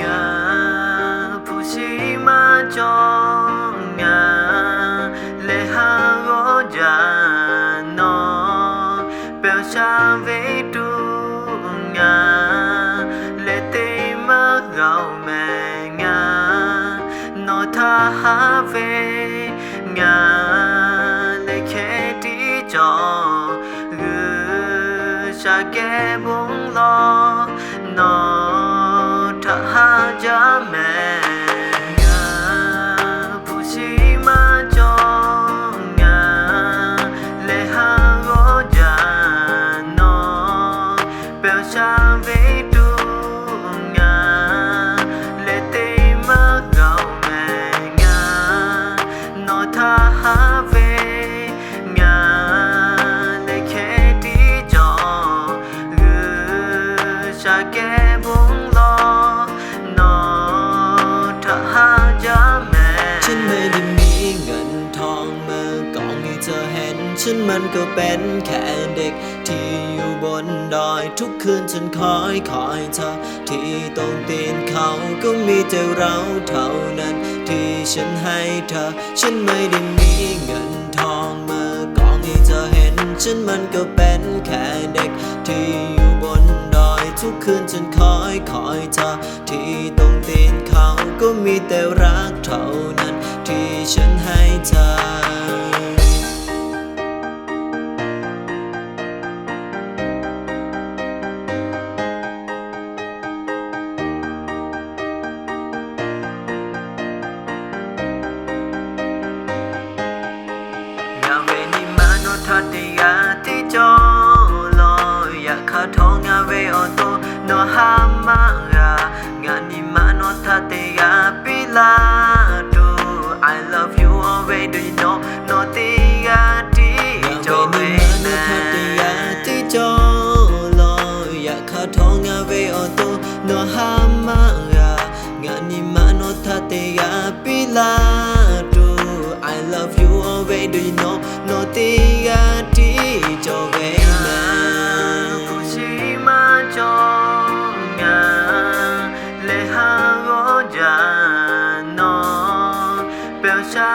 ยาผู้ชีมาจองงาและหาโรจาเปลชาเวดูงาและเตมาเราแม่งานอทาหาเวงาและแค่ดีจอหือชาแก่วงลอ pe sha ve tu nga le te ma gao me nga no tha ha ve nga le ke ti jo gu sha ke bong lo no tha ha ja me ฉันไม่ได้มีเงินทองมากองให้เธอเห็น ฉันมันก็เป็นแค่เด็กที่อยู่บ นดอยทุกคืนฉันคอยคอยเธอ ที่ตรงตีนเขาก็มีแต่เราเท่านั้น ที่ฉันให้เธอ ฉันไม่ได้มีเงินทองมากองให้เธอเห็น ฉันมันก็เป็นแค่เด็ก ที่อยู่บนดอยทุกคืนฉันคอยคอยเธอ ที่ตรงตีนเขาก็มีแต่รักเท่านั้น ที่ฉันให้เธอ တ်တရားတိကြောလို့ရခထောင်းငါဝေအတော့နော်ဟာမငါငါနိမနော်သတ်တရားပိလာ do I love you always do you know နော်တရားတိကြောဝေနာသတ်တရားတိကြောလို့ရခထောင်းငါဝေအတော့နော်ဟာမငါငါနိမနော်သတ်တရားပိလာ do I love you always do you know နော်တရား